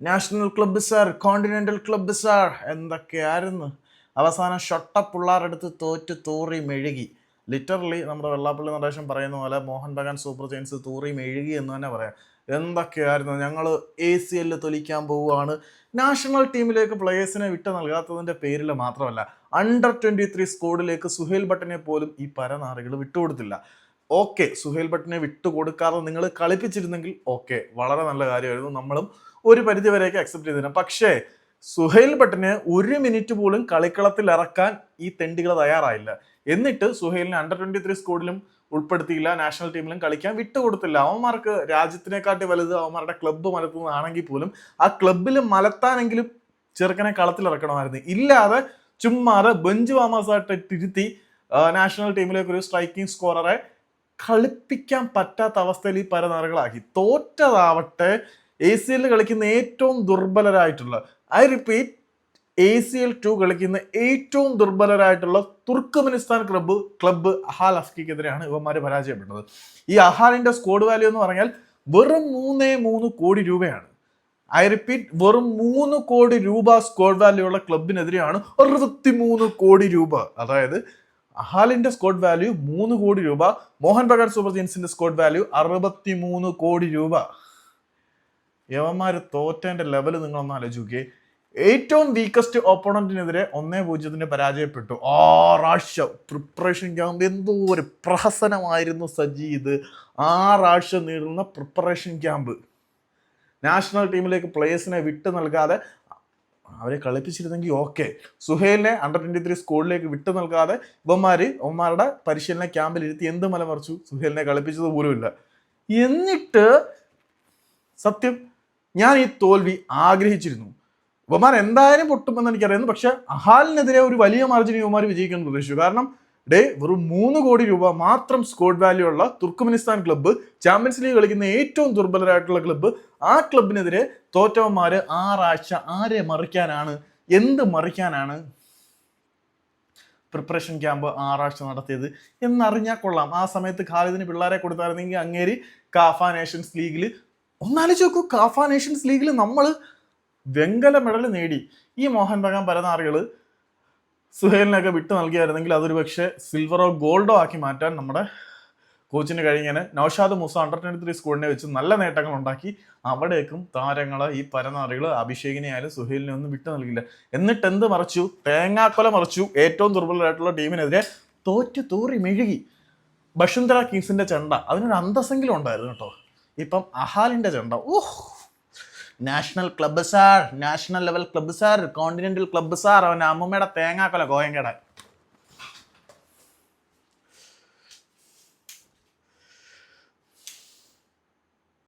National club sir continental club sir എന്തൊക്കെയായിരുന്നു? അവസാനം ഷൊട്ട പിള്ളാരെടുത്ത് തോറ്റ് തോറി മെഴുകി. ലിറ്ററലി നമ്മുടെ വെള്ളാപ്പള്ളി നടേശൻ പറയുന്ന പോലെ മോഹൻ ബഗാൻ സൂപ്പർ ജയൻസ് തോറി മെഴുകി എന്ന് തന്നെ പറയാം. എന്തൊക്കെയായിരുന്നു? ഞങ്ങൾ എ സി എല്ലിൽ തൊലിക്കാൻ പോവുകയാണ്. നാഷണൽ ടീമിലേക്ക് പ്ലേയേഴ്സിനെ വിട്ടു നൽകാത്തതിന്റെ പേരിൽ മാത്രമല്ല അണ്ടർ ട്വന്റി ത്രീ സ്കോഡിലേക്ക് സുഹേൽ ഭട്ടിനെ പോലും ഈ പരനാറികൾ വിട്ടുകൊടുത്തില്ല. ഓക്കെ സുഹേൽ ഭട്ടിനെ വിട്ടുകൊടുക്കാതെ നിങ്ങൾ കളിപ്പിച്ചിരുന്നെങ്കിൽ ഓക്കെ വളരെ നല്ല കാര്യമായിരുന്നു. നമ്മളും ഒരു പരിധി വരെയൊക്കെ അക്സെപ്റ്റ് ചെയ്തിരുന്നു. പക്ഷേ സുഹൈൽ ഭട്ടിന് ഒരു മിനിറ്റ് പോലും കളിക്കളത്തിൽ ഇറക്കാൻ ഈ തെണ്ടികൾ തയ്യാറായില്ല. എന്നിട്ട് സുഹൈലിനെ അണ്ടർ ട്വന്റി ത്രീ സ്കോഡിലും ഉൾപ്പെടുത്തിയില്ല നാഷണൽ ടീമിലും കളിക്കാൻ വിട്ടുകൊടുത്തില്ല. അവന്മാർക്ക് രാജ്യത്തിനെക്കാട്ടി വലുത് അവന്മാരുടെ ക്ലബ്ബ് മലത്തുന്നതാണെങ്കിൽ പോലും ആ ക്ലബ്ബിൽ മലത്താനെങ്കിലും ചെറുക്കനെ കളത്തിൽ ഇറക്കണമായിരുന്നു. ഇല്ലാതെ ചുമ്മാതെ ബെഞ്ച് വാമാസായിട്ട് തിരുത്തി നാഷണൽ ടീമിലേക്ക് ഒരു സ്ട്രൈക്കിംഗ് സ്കോററെ കളിപ്പിക്കാൻ പറ്റാത്ത അവസ്ഥയിൽ ഈ പരനാറുകളാക്കി തോറ്റതാവട്ടെ എ സി എല്ലിൽ കളിക്കുന്ന ഏറ്റവും ദുർബലരായിട്ടുള്ള I repeat A C L two കളിക്കുന്ന ഏറ്റവും ദുർബലരായിട്ടുള്ള തുർക്കുമെനിസ്ഥാൻ ക്ലബ്ബ് ക്ലബ്ബ് അഹാൽ അഫ്കിക്കെതിരെയാണ് ഇവന്മാർ പരാജയപ്പെട്ടത് ഈ അഹാലിന്റെ സ്കോഡ് വാല്യൂ എന്ന് പറഞ്ഞാൽ വെറും മൂന്നേ മൂന്ന് കോടി രൂപയാണ്. ഐ റിപ്പീറ്റ് വെറും മൂന്ന് കോടി രൂപ സ്കോഡ് വാല്യൂ ഉള്ള ക്ലബിനെതിരെയാണ് അറുപത്തിമൂന്ന് കോടി രൂപ. അതായത് അഹാലിന്റെ സ്കോഡ് വാല്യൂ മൂന്ന് കോടി രൂപ മോഹൻ ബഗാൻ സൂപ്പർ ജീൻസിന്റെ സ്കോഡ് വാല്യൂ അറുപത്തി മൂന്ന് കോടി രൂപ. യവന്മാര് തോറ്റേന്റെ ലെവൽ നിങ്ങളൊന്ന് ആലോചിക്കുകയെ ഏറ്റവും വീക്കസ്റ്റ് ഓപ്പോണന്റിനെതിരെ ഒന്നേ പൂജ്യത്തിന് പരാജയപ്പെട്ടു. ആ റാഷ്യ. പ്രിപ്പറേഷൻ ക്യാമ്പ് എന്തോ ഒരു പ്രഹസനമായിരുന്നു സജീദ് ആ റാഷ്യ നേടുന്ന പ്രിപ്പറേഷൻ ക്യാമ്പ് നാഷണൽ ടീമിലേക്ക് പ്ലേയേഴ്സിനെ വിട്ടു നൽകാതെ അവരെ കളിപ്പിച്ചിരുന്നെങ്കിൽ ഓക്കെ സുഹേലിനെ അണ്ടർ ട്വന്റി ത്രീ സ്കൂളിലേക്ക് വിട്ടു നൽകാതെ ഇവന്മാർ ഇവന്മാരുടെ പരിശീലന ക്യാമ്പിൽ ഇരുത്തി എന്ത് മലമറിച്ചു? സുഹേലിനെ കളിപ്പിച്ചത് പോലുമില്ല. എന്നിട്ട് സത്യം ഞാൻ ഈ തോൽവി ആഗ്രഹിച്ചിരുന്നു. ഇവന്മാർ എന്തായാലും പൊട്ടുമെന്ന് എനിക്കറിയുന്നു പക്ഷെ അഹാലിനെതിരെ ഒരു വലിയ മാർജിൻ ഇവന്മാർ വിജയിക്കാൻ പ്രതീക്ഷിച്ചു. കാരണം ഡേ വെറും മൂന്ന് കോടി രൂപ മാത്രം സ്കോഡ് വാല്യൂ ഉള്ള തുർക്കുമിനിസ്ഥാൻ ക്ലബ്ബ് ചാമ്പ്യൻസ് ലീഗ് കളിക്കുന്ന ഏറ്റവും ദുർബലരായിട്ടുള്ള ക്ലബ്ബ് ആ ക്ലബിനെതിരെ തോറ്റവന്മാര് ആറാഴ്ച ആരെ മറിക്കാനാണ്? എന്ത് മറിക്കാനാണ്? പ്രിപ്പറേഷൻ ക്യാമ്പ് ആറാഴ്ച നടത്തിയത്. എന്നറിഞ്ഞാൽ കൊള്ളാം. ആ സമയത്ത് ഖാലിദിന് പിള്ളേരെ കൊടുത്തായിരുന്നെങ്കിൽ അങ്ങേരി കാഫ നേഷൻസ് ലീഗിൽ ഒന്നാലോചിച്ച് നോക്കൂ കാഫ നേഷൻസ് ലീഗിൽ നമ്മൾ വെങ്കല മെഡൽ നേടി. ഈ മോഹൻ ബഗാൻ പരനാറികൾ സുഹേലിനൊക്കെ വിട്ടു നൽകിയായിരുന്നെങ്കിൽ അതൊരു പക്ഷേ സിൽവറോ ഗോൾഡോ ആക്കി മാറ്റാൻ നമ്മുടെ കോച്ചിന് കഴിഞ്ഞാൽ Naushad Moosa under twenty three സ്കൂളിനെ വെച്ച് നല്ല നേട്ടങ്ങൾ ഉണ്ടാക്കി. അവിടേക്കും താരങ്ങൾ ഈ പരനാറികൾ അഭിഷേകിനെ ആയാലും സുഹേലിനെ ഒന്നും വിട്ടു നൽകില്ല എന്നിട്ട് എന്ത് മറച്ചു? തേങ്ങാക്കൊല മറച്ചു. ഏറ്റവും ദുർബലരായിട്ടുള്ള ടീമിനെതിരെ തോറ്റു തൂറി മെഴുകി. ബഷുന്ധര കിങ്സിന്റെ ചെണ്ട. അതിനൊരു അന്തസ്സെങ്കിലും ഉണ്ടായിരുന്നു കേട്ടോ. ഇപ്പം അഹാലിന്റെ ചെണ്ട. ഓഹ് national club sir national level club sir continental club sir അവന്റെ അമ്മൂമ്മയുടെ തേങ്ങാക്കൊല കോയങ്കട